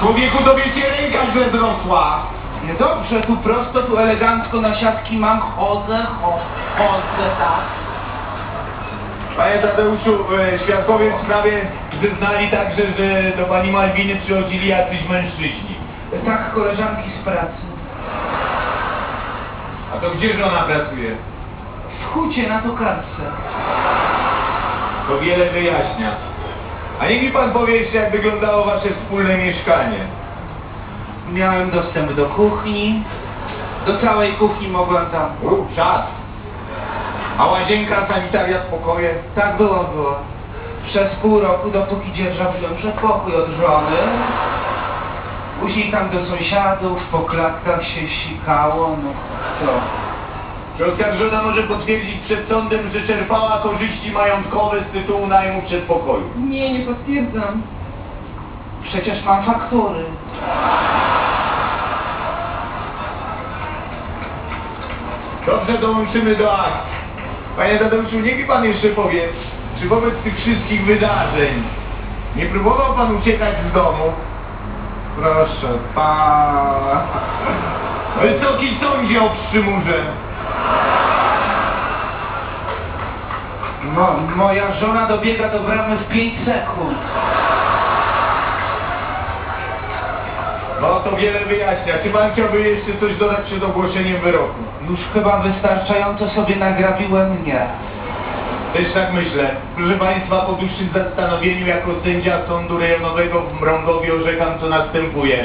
Człowieku, tobie się ręka źle zrosła. Niedobrze, tu prosto, tu elegancko na siatki mam, chodzę, cho, chodzę, tak. Panie Tadeuszu, e, świadkowie w sprawie zeznali także, że do pani Malwiny przychodzili jacyś mężczyźni. Tak, koleżanki z pracy. A to gdzież ona pracuje? W hucie na tokarce. To wiele wyjaśnia. A niech mi pan powie jeszcze, jak wyglądało wasze wspólne mieszkanie. Miałem dostęp do kuchni. Do całej kuchni mogłem tam. U, czas. A łazienka, sanitaria, spokoje? Tak było, było. Przez pół roku, dopóki dzierżawiłem przedpokój od żony. Później tam do sąsiadów, po klatkach się sikało, no co? Czy oskarżona może potwierdzić przed sądem, że czerpała korzyści majątkowe z tytułu najmu przedpokoju? Nie, nie potwierdzam. Przecież mam faktury. Dobrze, dołączymy do akt. Panie Tadeuszu, niech mi pan jeszcze powie, czy wobec tych wszystkich wydarzeń nie próbował pan uciekać z domu? Proszę pana. Wysoki sądzie o przymurze. Mo, moja żona dobiega do bramy w 5 sekund. No to wiele wyjaśnia. Czy pan chciałby jeszcze coś dodać przed ogłoszeniem wyroku? Już chyba wystarczająco sobie nagrabiłem nie. Też tak myślę. Proszę Państwa, po dłuższym zastanowieniu jako sędzia Sądu Rejonowego w Mrągowie orzekam co następuje.